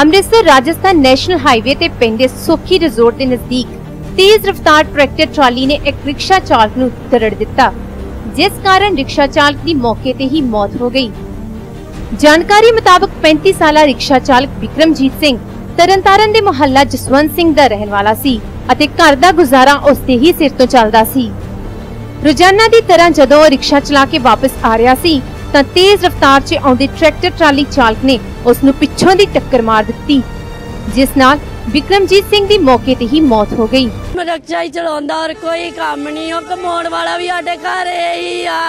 Amritsar, Rajasthan national highway ਤੇ ਪੈਂਦੇ ਸੁਖੀ ਰਿਜ਼ੋਰਟ ਦੇ ਨਜ਼ਦੀਕ ਤੇਜ਼ ਰਫ਼ਤਾਰ ਟਰੈਕਟਰ ਟਰਾਲੀ ਨੇ ਇੱਕ ਰਿਕਸ਼ਾ ਚਾਲਕ ਨੂੰ ਦਰੜ ਦਿੱਤਾ, ਜਿਸ ਕਾਰਨ ਰਿਕਸ਼ਾ ਚਾਲਕ ਦੀ ਮੌਕੇ ਤੇ ਹੀ ਮੌਤ ਹੋ ਗਈ। ਜਾਣਕਾਰੀ ਮੁਤਾਬਕ 35 ਸਾਲਾ ਰਿਕਸ਼ਾ ਚਾਲਕ ਵਿਕਰਮਜੀਤ ਸਿੰਘ ਤਰਨਤਾਰਨ ਦੇ ਮੁਹੱਲਾ ਜਸਵੰਤ ਸਿੰਘ ਦਾ ਰਹਿਣ ਵਾਲਾ ਸੀ ਅਤੇ ਘਰ ਦਾ ਗੁਜ਼ਾਰਾ ਉਸ ਦੇ ਹੀ ਸਿਰ ਤੋਂ ਚੱਲਦਾ ਸੀ। ਰੋਜ਼ਾਨਾ ਦੀ ਤਰ੍ਹਾਂ ਜਦੋਂ ਉਹ ਰਿਕਸ਼ਾ ਚਲਾ ਕੇ ਵਾਪਸ ਆ ਰਿਹਾ ਸੀ ਤਾਂ ਤੇਜ਼ ਰਫ਼ਤਾਰ 'ਚ ਆਉਂਦੇ ਟਰੈਕਟਰ ਟਰਾਲੀ ਚਾਲਕ ਨੇ ਉਸ ਨੂੰ ਪਿੱਛੋਂ ਦੀ ਟੱਕਰ ਮਾਰ ਦਿੱਤੀ ਜਿਸ ਨਾਲ ਵਿਕਰਮਜੀਤ ਸਿੰਘ ਦੀ ਮੌਕੇ ਤੇ ਹੀ ਮੌਤ ਹੋ ਗਈ। ਰਕਸ਼ਾ ਹੀ ਚਲਾਉਂਦਾ ਔਰ ਕੋਈ ਕੰਮ ਨਹੀਂ ਉਹ ਕਮਾਉਣ ਵਾਲਾ ਵੀ ਸਾਡੇ ਘਰ ਇਹੀ ਆ।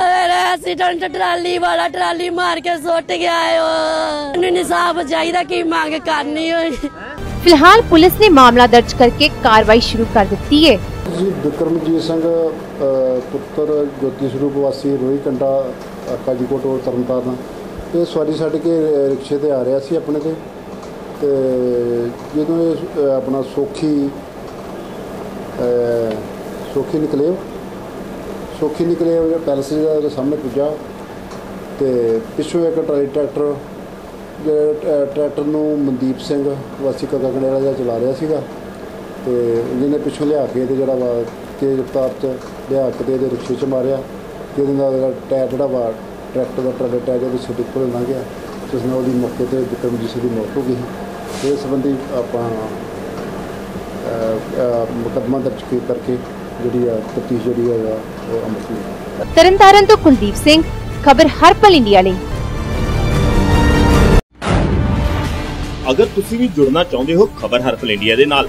ਅਰੇ ਐਕਸੀਡੈਂਟ ਟਰਾਲੀ ਵਾਲਾ ਟਰਾਲੀ ਮਾਰ ਕੇ ਸੁੱਟ ਗਿਆ ਉਹ ਮੈਨੂੰ ਇਨਸਾਫ ਚਾਹੀਦਾ ਕੀ ਮੰਗ ਕਰਨੀ ਹੋਈ ਫਿਲਹਾਲ ਪੁਲਿਸ ਨੇ ਮਾਮਲਾ ਦਰਜ ਕਰਕੇ ਕਾਰਵਾਈ ਸ਼ੁਰੂ ਕਰ ਦਿੱਤੀ ਹੈ ਜੀ ਵਿਕਰਮਜੀਤ ਸਿੰਘ ਪੁੱਤਰ ਜੋਤੀ ਸਰੂਪ ਵਾਸੀ ਰੋਹੀ ਕੰਡਾ ਕਾਜੀਕੋਟ ਰੋਡ ਤਰਨਤਾਰਨ। ਇਹ ਸਵਾਰੀ ਛੱਡ ਕੇ ਰਿਕਸ਼ੇ ਤੇ ਆ ਰਿਹਾ ਸੀ ਆਪਣੇ ਤੇ। ਤੇ ਜਦੋਂ ਇਹ ਆਪਣਾ ਸੋਖੀ ਅ, ਸੋਖੀ ਨਿਕਲੇ ਸੋਖੀ ਨਿਕਲੇ ਉਹ ਪੈਲਸ ਜਿਹੜਾ ਸਾਹਮਣੇ ਪੁੱਜਾ। ਤੇ ਪਿੱਛੋਂ ਇੱਕ ਟਰਾਲੀ ਟਰੈਕਟਰ ਜਿਹੜਾ ਟਰੈਕਟਰ ਨੂੰ ਮਨਦੀਪ ਸਿੰਘ ਵਾਸੀ ਕਗਾ ਜਿਹਾ ਚਲਾ ਰਿਹਾ ਸੀਗਾ। ਤੇ ਜਿਹਨੇ ਪਿੱਛੋਂ ਲਿਆ ਕੇ ਤੇ ਜਿਹੜਾ ਵਾ ਤੇਜ਼ ਰਫ਼ਤਾਰ 'ਚ ਲਿਆ ਕੇ ਤੇ ਇਹਦੇ ਰਿਕਸ਼ੇ 'ਚ ਮਾਰਿਆ। ਤੇ ਉਹਦੇ ਨਾਲ ਜਿਹੜਾ ਟਾਇਰ ਜਿਹੜਾ ਵਾ ਟਰੈਕਟਰ ਦਾ ਟਰੈਕਟਰ ਟਾਇਰ ਦੇ ਸਿੱਧੇ ਕੋਲ ਲੰਘ ਗਿਆ ਜਿਸ ਨਾਲ ਉਹਦੀ ਮੌਕੇ ਤੇ ਵਿਕਰਮਜੀਤ ਸਿੰਘ ਦੀ ਮੌਤ ਹੋ ਗਈ ਇਸ ਸੰਬੰਧੀ ਆਪਾਂ ਮੁਕੱਦਮਾ ਦਰਜ ਕਰਕੇ ਜਿਹੜੀ ਆ ਤਫਤੀਸ਼ ਜਿਹੜੀ ਹੈ ਉਹ ਅਮਲ ਕੀਤੀ ਤਰਨਤਾਰਨ ਤੋਂ ਕੁਲਦੀਪ ਸਿੰਘ ਖਬਰ ਹਰਪਲ ਇੰਡੀਆ ਲਈ। ਅਗਰ ਤੁਸੀਂ ਵੀ ਜੁੜਨਾ ਚਾਹੁੰਦੇ ਹੋ ਖਬਰ ਹਰਫਲ ਇੰਡੀਆ ਦੇ ਨਾਲ।